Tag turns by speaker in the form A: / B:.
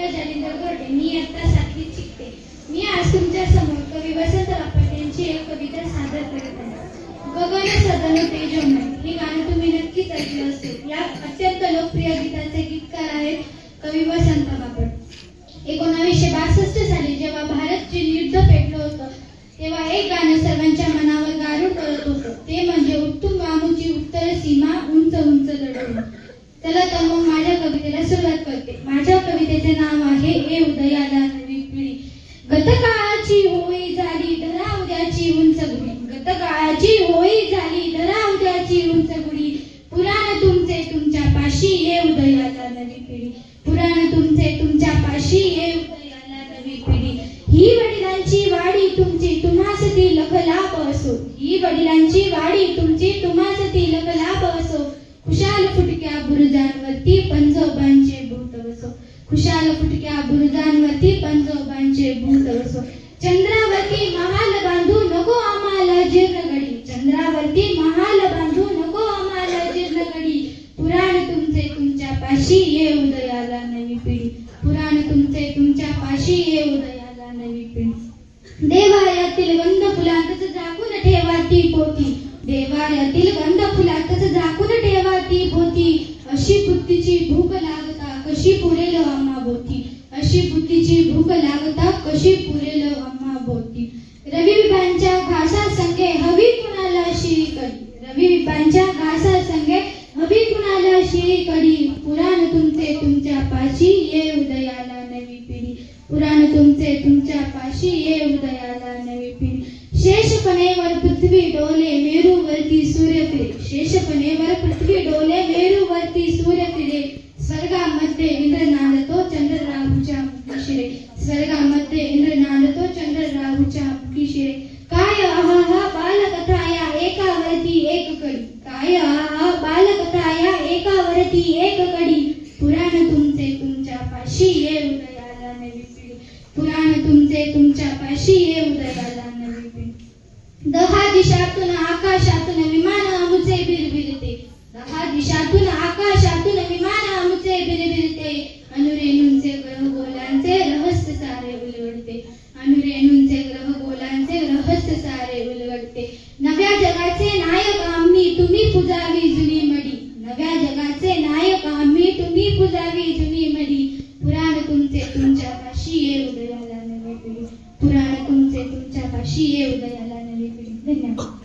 A: नमस्कार जालिंदर गोरडे मी इयत्ता सातवीत शिकते. मी आज तुमच्यासमोर कवी एक कविता सादर करत आहे. गगन सदन तेजोमय हे गाणं तुम्ही नक्कीच ऐकलं असेल. या अत्यंत लोकप्रिय गीताचे गीतकार आहेत कवी वसंत बापट. एकोणावीसशे बासष्ट साली जेव्हा भारत चीन युद्ध पेटलं होतं तेव्हा एक गाणं सर्वांच्या मनावर गारूड करत होतं. ते म्हणजे उत्तुंग वामूची उत्तर सीमा उंच उंच लढवली त्याचे कवितेचे नाव आहे ए उदयाला नवी पिढी. गतकाळाची होई झाली धरा उद्याची उंच गुढी गतकाळाची होई झाली धरा उद्याची उंच गुढी पुराण तुमचे तुमच्या पाशी हे उदयाला नवी पिढी. पुराण तुमचे तुमच्या पाशी हे उदयाला नवी पिढी. ही वडिलांची वाडी तुमची तुम्हास ती लखलाप असो. ही वडिलांची वाडी तुमची तुम्हास ती लखलाप असो. खुशाल फुटक्या बुरुजांवरती पंजोबांचे खुशाल फुटक्या बुरुजांवरती पंजोबांचे भूत वसो चंद्रावरती महाल बांधू नको आम्हाला जीर्णगडी. चंद्रावरती महाल बांधू नको आम्हाला जीर्णगडी. पुराण तुमचे तुमच्या पाशी ये उदयाला नवी पिढी. पुराण तुमचे तुमच्या पाशी ये उदयाला नवी पिढी. देवायातील गंध फुलांतच झाकून ठेवा ती पोती. देवायातील गंध फुलांतच झाकून ठेवा ती पोती. अशी बुद्धीची भूक लागता कशी पुरेल आम्हा बोती अशी बुद्धीची भूक लागता कशी पुरेल आम्हा बोती रविबांच्या घासा संगे हवी कुणाला शिरी कडी? रविबांच्या घासा संगे हवी कुणाला शिरी कडी? पुराण तुमचे तुमच्या पाशी ये उदयाला नवी पिढी. पुराण तुमचे तुमच्या पाशी ये उदयाला नवी पिढी. शेषपणे वर पृथ्वी डोले मेरूवरती सूर्य फिरे शेषपणेवर पृथ्वी डोले मेरूवरती सूर्य फिरे स्वर्गामध्ये इंद्र नांदतो चंद्र राहूच्या मुखी शिरे स्वर्गामध्ये इंद्र नांदतो चंद्र राहूच्या मुखी शिरे काय आहा बालकथा या एकावरती एक कडी. काय आहा बालकथा या एकावरती एक कडी. पुराण तुमचे तुमच्या पाशी ये उदयाला नवी पिढी. पुराण तुमचे तुमच्या पाशी ये उदयाला नवी पिढी. दहा दिशातून आकाशातून विमान आमुचे बिरबिरते. दहा दिशातून आकाशातून विमान आमुचे बिरबिरते. अनुरेणूंचे तुम्ही पुजावी तुम्ही मरी पुराण तुमचे तुमच्या पाशी ये उदयाला नवे पुराण तुमचे तुमच्या पाशी ये उदयाला नवे धन्यवाद.